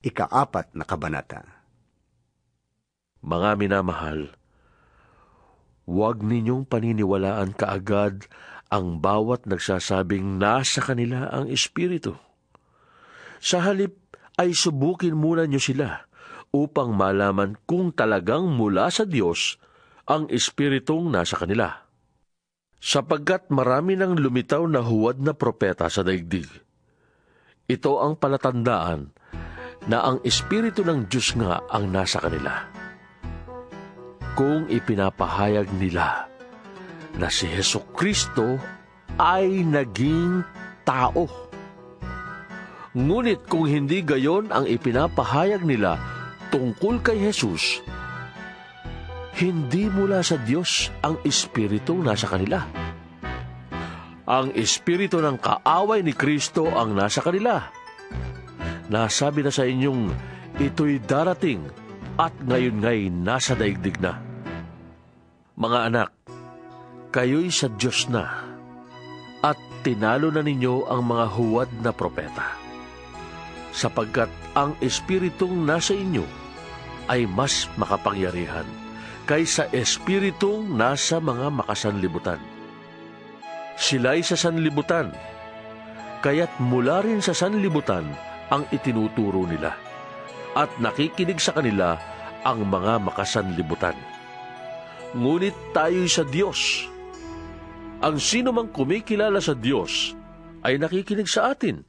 ikaapat na kabanata. Mga minamahal, huwag ninyong paniniwalaan kaagad ang bawat nagsasabing nasa kanila ang Espiritu. Sa halip ay subukin muna nyo sila upang malaman kung talagang mula sa Diyos ang Espiritong nasa kanila. Sapagkat marami ng lumitaw na huwad na propeta sa daigdig. Ito ang palatandaan na ang Espiritu ng Diyos nga ang nasa kanila. Kung ipinapahayag nila na si Heso Kristo ay naging tao. Ngunit kung hindi gayon ang ipinapahayag nila tungkol kay Jesus, hindi mula sa Diyos ang Espiritu nasa kanila. Ang Espiritu ng kaaway ni Kristo ang nasa kanila Nasabi na sa inyong ito'y darating at ngayon ngay nasa daigdig na. Mga anak, kayo'y sa Diyos na at tinalo na ninyo ang mga huwad na propeta. Sapagkat ang Espiritong nasa inyo ay mas makapangyarihan kaysa Espiritong nasa mga makasanlibutan. Sila'y sa sanlibutan, kaya't mula rin sa sanlibutan ang itinuturo nila at nakikinig sa kanila ang mga makasanlibutan. Ngunit tayo'y sa Diyos. Ang sino mang kumikilala sa Diyos ay nakikinig sa atin.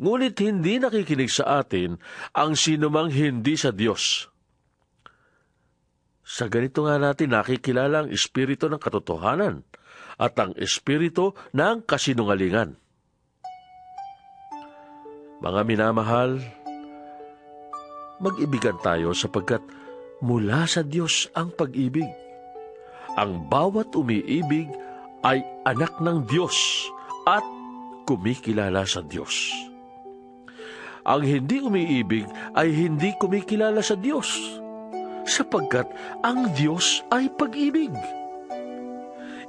Ngunit hindi nakikinig sa atin ang sino mang hindi sa Diyos. Sa ganito nga natin nakikilala ang Espiritu ng katotohanan at ang Espiritu ng kasinungalingan. Mga minamahal, mag-ibigan tayo sapagkat mula sa Diyos ang pag-ibig. Ang bawat umiibig ay anak ng Diyos at kumikilala sa Diyos. Ang hindi umiibig ay hindi kumikilala sa Diyos, sapagkat ang Diyos ay pag-ibig.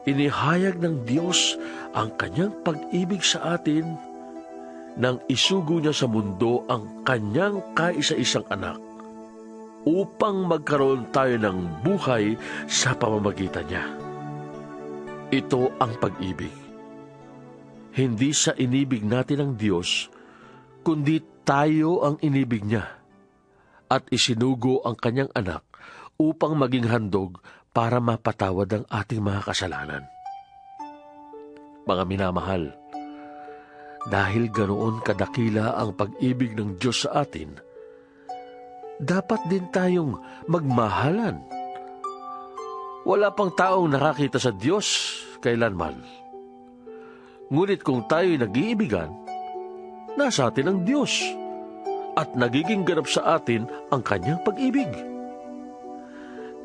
Inihayag ng Diyos ang kanyang pag-ibig sa atin nang isugo niya sa mundo ang kanyang kaisa-isang anak upang magkaroon tayo ng buhay sa pamamagitan niya. Ito ang pag-ibig. Hindi sa inibig natin ng Diyos, kundi tayo ang inibig niya at isinugo ang kanyang anak upang maging handog para mapatawad ang ating mga kasalanan. Mga minamahal, dahil ganoon kadakila ang pag-ibig ng Diyos sa atin, dapat din tayong magmahalan. Wala pang taong nakakita sa Diyos kailanman. Ngunit kung tayo'y nag-iibigan, nasa atin ang Diyos at nagiging ganap sa atin ang kanyang pag-ibig.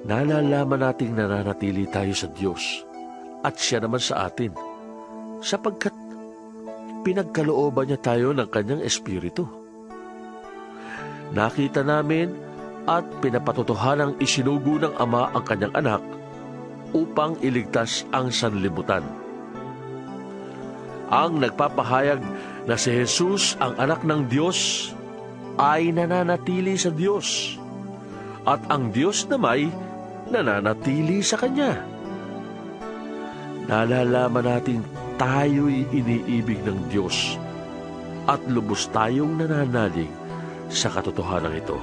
Nalalaman nating nananatili tayo sa Diyos at siya naman sa atin sapagkat pinagkalooban niya tayo ng kanyang espiritu. Nakita namin at pinapatotohanang isinugo ng Ama ang kanyang anak upang iligtas ang sanlibutan. Ang nagpapahayag na si Jesus ang anak ng Diyos ay nananatili sa Diyos at ang Diyos na may nananatili sa Kanya. Nalalaman natin tayo'y iniibig ng Diyos at lubos tayong nananalig sa katotohanan ito.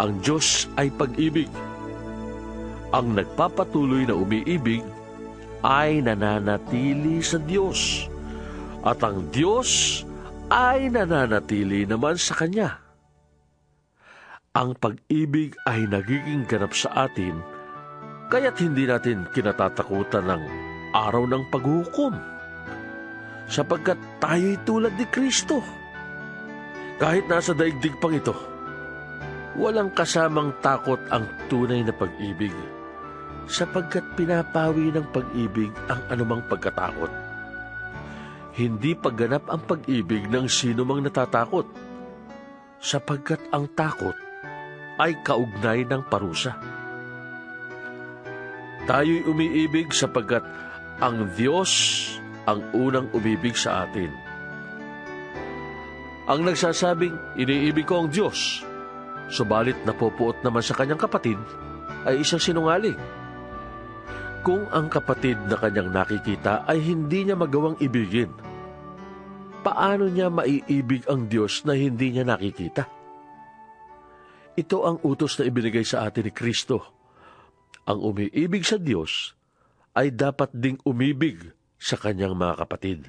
Ang Diyos ay pag-ibig. Ang nagpapatuloy na umiibig ay nananatili sa Diyos at ang Diyos ay nananatili naman sa Kanya. Ang pag-ibig ay nagiging ganap sa atin, kaya't hindi natin kinatatakutan ng araw ng paghukom. Sapagkat tayo'y tulad ni Kristo. Kahit nasa daigdig pang ito, walang kasamang takot ang tunay na pag-ibig, sapagkat pinapawi ng pag-ibig ang anumang pagkatakot. Hindi pagganap ang pag-ibig ng sino mang natatakot, sapagkat ang takot ay kaugnay ng parusa. Tayo'y umiibig sapagkat ang Diyos ang unang umibig sa atin. ang nagsasabing iniibig ko ang Diyos, subalit napupuot naman sa kanyang kapatid, ay isang sinungaling. Kung ang kapatid na kanyang nakikita ay hindi niya magawang ibigin, paano niya maiibig ang Diyos na hindi niya nakikita? Ito ang utos na ibinigay sa atin ni Kristo. Ang umiibig sa Diyos ay dapat ding umibig sa kanyang mga kapatid.